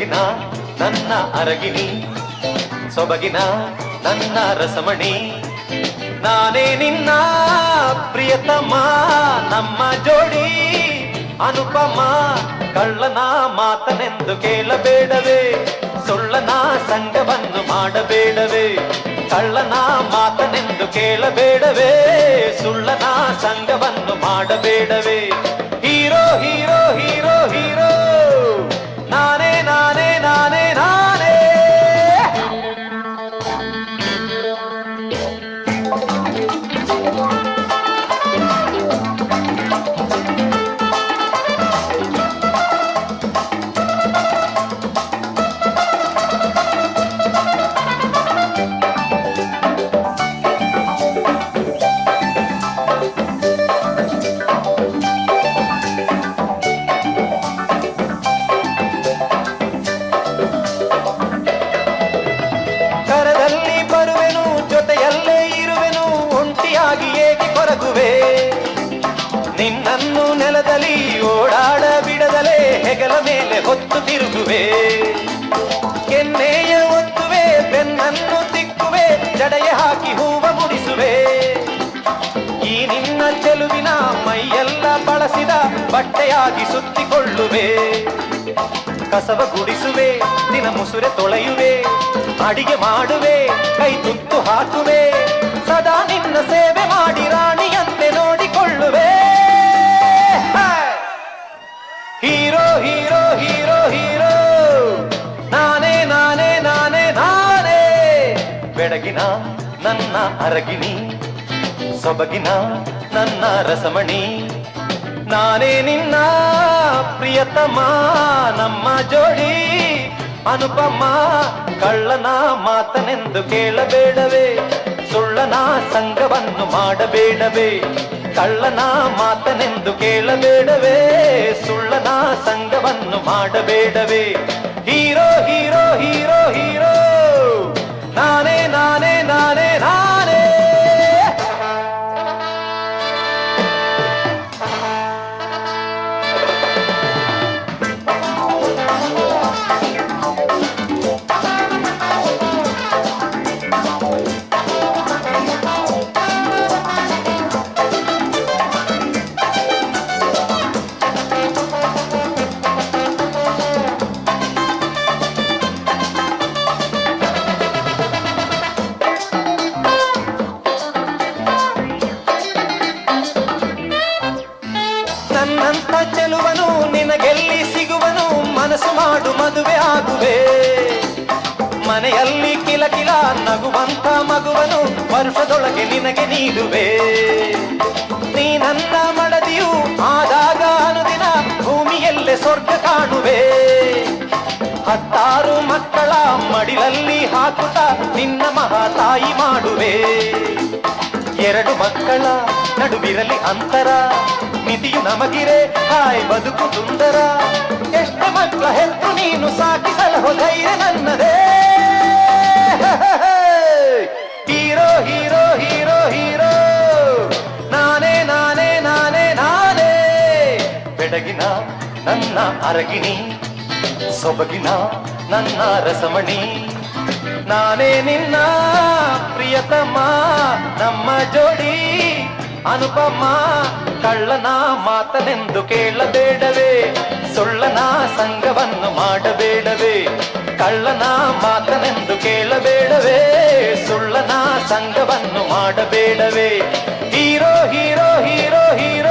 ಬೆಡಗಿನ ನನ್ನ ಅರಗಿನಿ ಸೊಬಗಿನ ನನ್ನ ರಸಮಣಿ. ನಾನೇ ನಿನ್ನ ಪ್ರಿಯತಮ, ನಮ್ಮ ಜೋಡಿ. ಅನುಪಮ, ಕಳ್ಳನ ಮಾತನೆಂದು ಕೇಳಬೇಡವೇ. ಸುಳ್ಳನ ಸಂಘವನ್ನು ಮಾಡಬೇಡವೇ. ಕಳ್ಳನ ಮಾತನೆಂದು ಕೇಳಬೇಡವೇ. ಸುಳ್ಳನ ಸಂಘವನ್ನು ಮಾಡಬೇಡವೇ. Hero hero. ನಿನ್ನನ್ನು ನೆಲದಲ್ಲಿ ಓಡಾಡ ಬಿಡದಲೆ ಹೆಗಲ ಮೇಲೆ ಹೊತ್ತು ತಿರುಗುವೆ. ಕೆನ್ನೆಯ ಒತ್ತುವೆ, ಬೆನ್ನನ್ನು ತಿಕ್ಕುವೆ ಜಡೆಯ ಹಾಕಿ ಹೂವ ಮುಡಿಸುವೆ. ಈ ನಿನ್ನ ಚೆಲುವಿನ ಮೈಯೆಲ್ಲ ಬಳಸಿದ ಬಟ್ಟೆಯಾಗಿ ಸುತ್ತಿಕೊಳ್ಳುವೆ. ಕಸವ ಗುಡಿಸುವೆ, ದಿನ ಮುಸುರೆ ತೊಳೆಯುವೆ, ಅಡಿಗೆ ಮಾಡುವೆ, ಕೈ ತುತ್ತು ಹಾಕುವೆ. Hero hero hero. ನಾನೇ ನಾನೇ ನಾನೇ ನಾನೇ. ಬೆಳಗಿನ ನನ್ನ ಅರಗಿನಿ ಸೊಬಗಿನ ನನ್ನ ರಸಮಣಿ. ನಾನೇ ನಿನ್ನ ಪ್ರಿಯತಮ, ನಮ್ಮ ಜೋಡಿ. ಅನುಪಮ, ಕಳ್ಳನ ಮಾತನೆಂದು ಕೇಳಬೇಡವೇ. ಸುಳ್ಳನ ಸಂಘವನ್ನು ಮಾಡಬೇಡವೇ. ಕಳ್ಳನ ಮಾತನೆಂದು ಕೇಳಬೇಡವೇ ಸುಳ್ಳನ ಸಂಘವನ್ನು ಮಾಡಬೇಡವೇ. ಹೀರೋ ಹೀರೋ ಮನಸ್ಸು ಮಾಡು ಮದುವೆ ಆಗುವೆ. ಮನೆಯಲ್ಲಿ ಕಿಲಕಿಲ ನಗುವಂತ ಮಗುವನು ವರ್ಷದೊಳಗೆ ನಿನಗೆ ನೀಡುವೆ. ನೀ ನನ್ನ ಮಡದಿಯು ಆದಾಗ ಅನುದಿನ ಭೂಮಿಯಲ್ಲೇ ಸ್ವರ್ಗ ಕಾಣುವೆ. ಹತ್ತಾರು ಮಕ್ಕಳ ಮಡಿಲಲ್ಲಿ ಹಾಕುತ್ತ ನಿನ್ನ ಮಹಾತಾಯಿ ಮಾಡುವೆ. ಎರಡು ಮಕ್ಕಳ ನಡುವಿರಲಿ ಅಂತರ, ಮಿತಿಯು ನಮಗಿರೆ, ಹಾಯ್ ಬದುಕು ಸುಂದರ. ಎಷ್ಟು ಮಕ್ಕಳ ಹೆತ್ತು ನೀನು ಸಾಕಿ ಧೈರ್ಯ ನನ್ನದೇ ಹೀರೋ ಹೀರೋ ಹೀರೋ ಹೀರೋ ನಾನೇ ನಾನೇ ನಾನೇ ನಾನೇ ಬೆಡಗಿನ ನನ್ನ ಅರಗಿಣಿ ಸೊಬಗಿನ ನನ್ನ ರಸಮಣಿ ನಾನೇ ನಿನ್ನ ಪ್ರಿಯತಮ್ಮ ನಮ್ಮ ಜೋಡಿ ಅನುಪಮ ಕಳ್ಳನ ಮಾತನೆಂದು ಕೇಳಬೇಡವೇ ಕಳ್ಳನ ಸಂಘವನ್ನು ಮಾಡಬೇಡವೇ? ಕಳ್ಳನ ಮಾತನೆಂದು ಕೇಳಬೇಡವೇ? ಸುಳ್ಳನ ಸಂಘವನ್ನು ಮಾಡಬೇಡವೇ? Hero hero hero hero